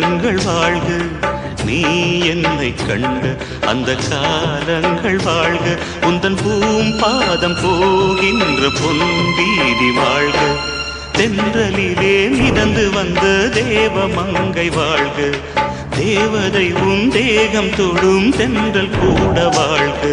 காலங்கள் வாழ்க. நீ என்னை கண்ட அந்த காலங்கள் வாழ்க. உந்தன் பூம்பாதம் போகின்ற பொன்வீதி வாழ்க. தென்றலிலே மிதந்து வந்த தேவ மங்கை வாழ்க. தேவதை உன் தேகம் தொடும் தென்றல் கூட வாழ்க.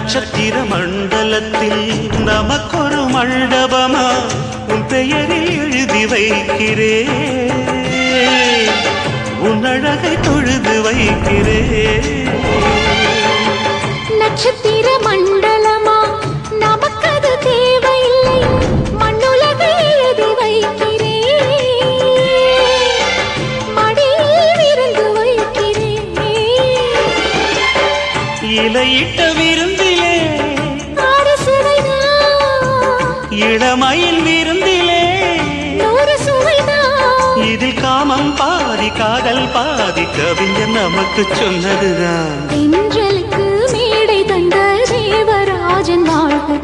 நட்சத்திர மண்டலத்தில் நமக்கொரு மண்டபமா? உன் பெயரில் எழுதி வைக்கிறே. உன் அழகை தொழுது வைக்கிறே. நட்சத்திர கவிஞர் நமக்கு சொன்னதுதான். தென்றலுக்கு மேடை தந்த ஜீவராஜன் வாழ்க.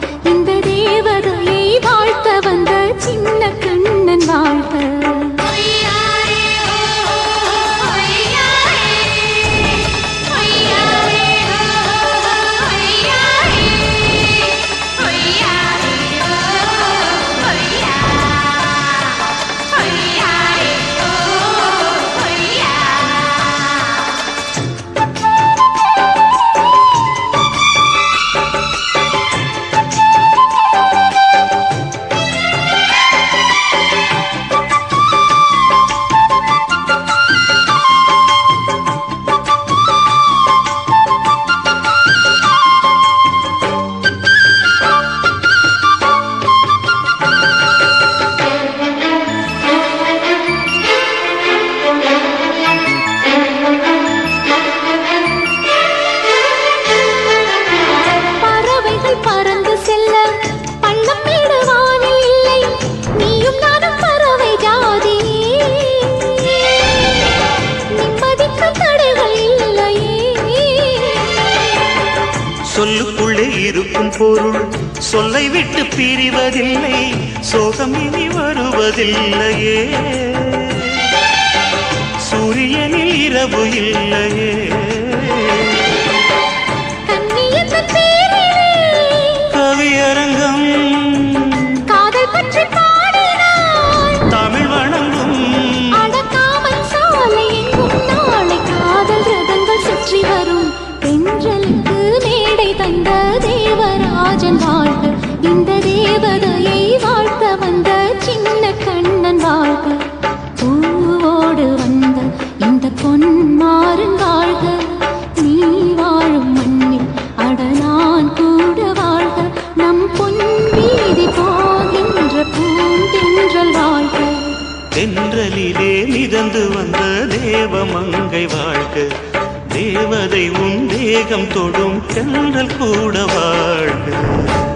தேவதை உன் தேகம் தொடும் செல்லல் கூட வாழ்க.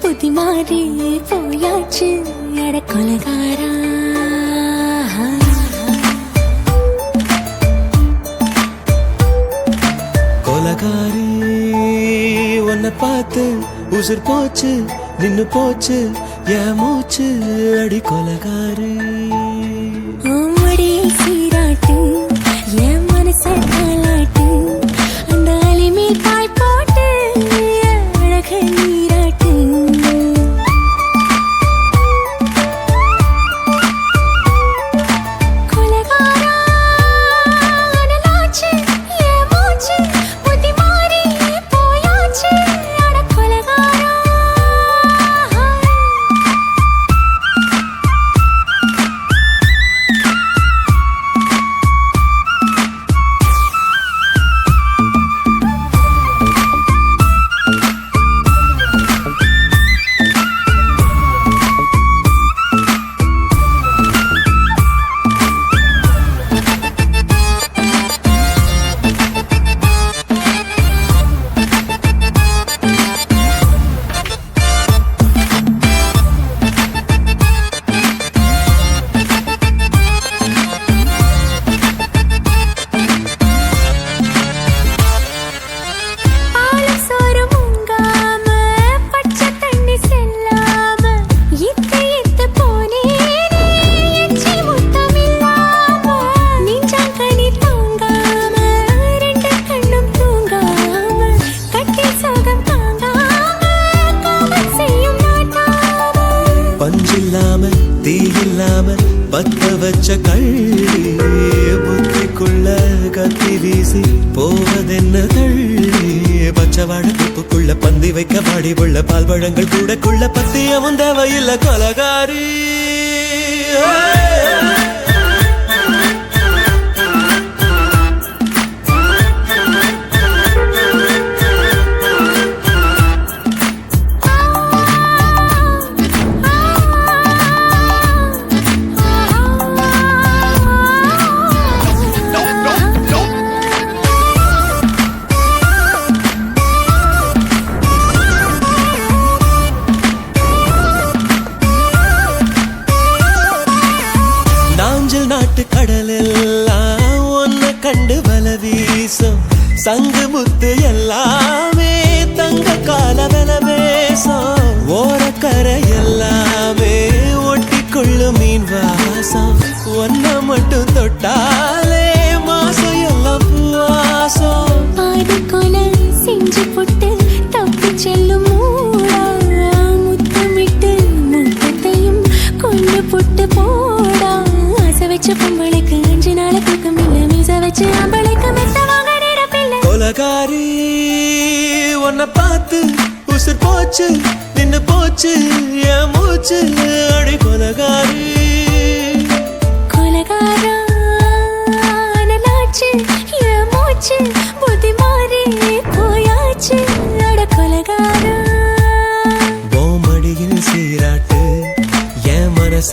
புத்தி மாறி போயாச்சு. எட கொலகாரா. கொலகாரி உன்னை பார்த்து உசுர் போச்சு நின்னு போச்சு என் மூச்சு. அடி கொலகாரி. என் மூச்சு அடி கொலகாரி. கொலகாரா நாச்சு என் மூச்சு புத்தி மாறி போயாச்சு. அட கொலகாரா. போமடியில் சீராட்டு என் மனச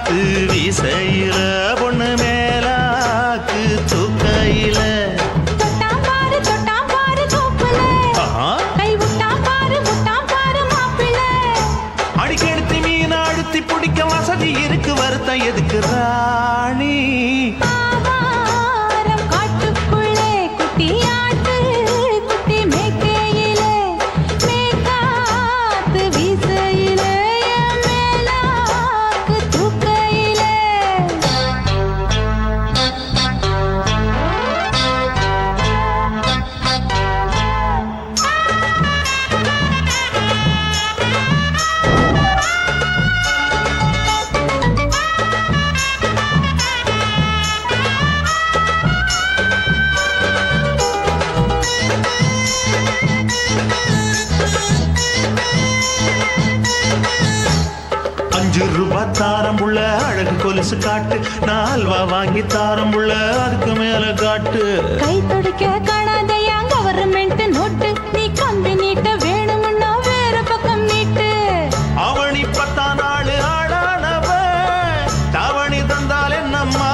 காத்து விசையில வாங்கி தாரம் புள்ள அதுக்கு மேல காட்டு. கை துடிக்க காணாதையா கவர்மெண்ட் நோட்டு? நீ கம்பி நீட்ட வேணும்னா வேற பக்கம் நீட்டு. அவனி பத்தா நாள் ஆடானவ தாவணி தந்தால் என்னம்மா.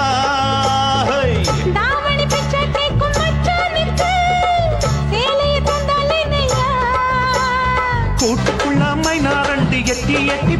தாவணி பிச்சை கேக்கும் மச்சானுக்கு சேலையை தந்தாலே நையா கூட்டுக்குள்ள மைனாரண்டு எட்டி எட்டி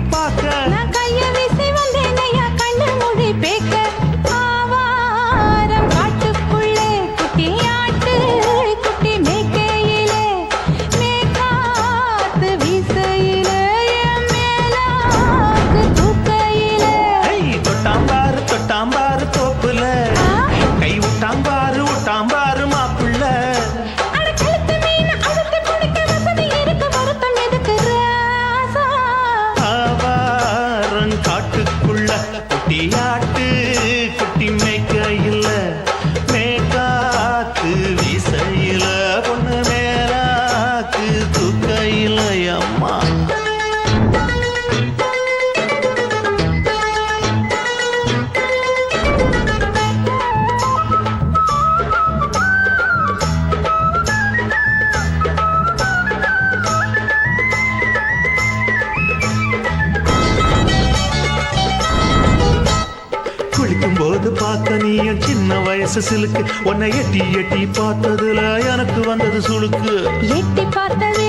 உன்னை எட்டி எட்டி பார்த்ததுல எனக்கு வந்தது சுழுக்கு எட்டி பார்த்தது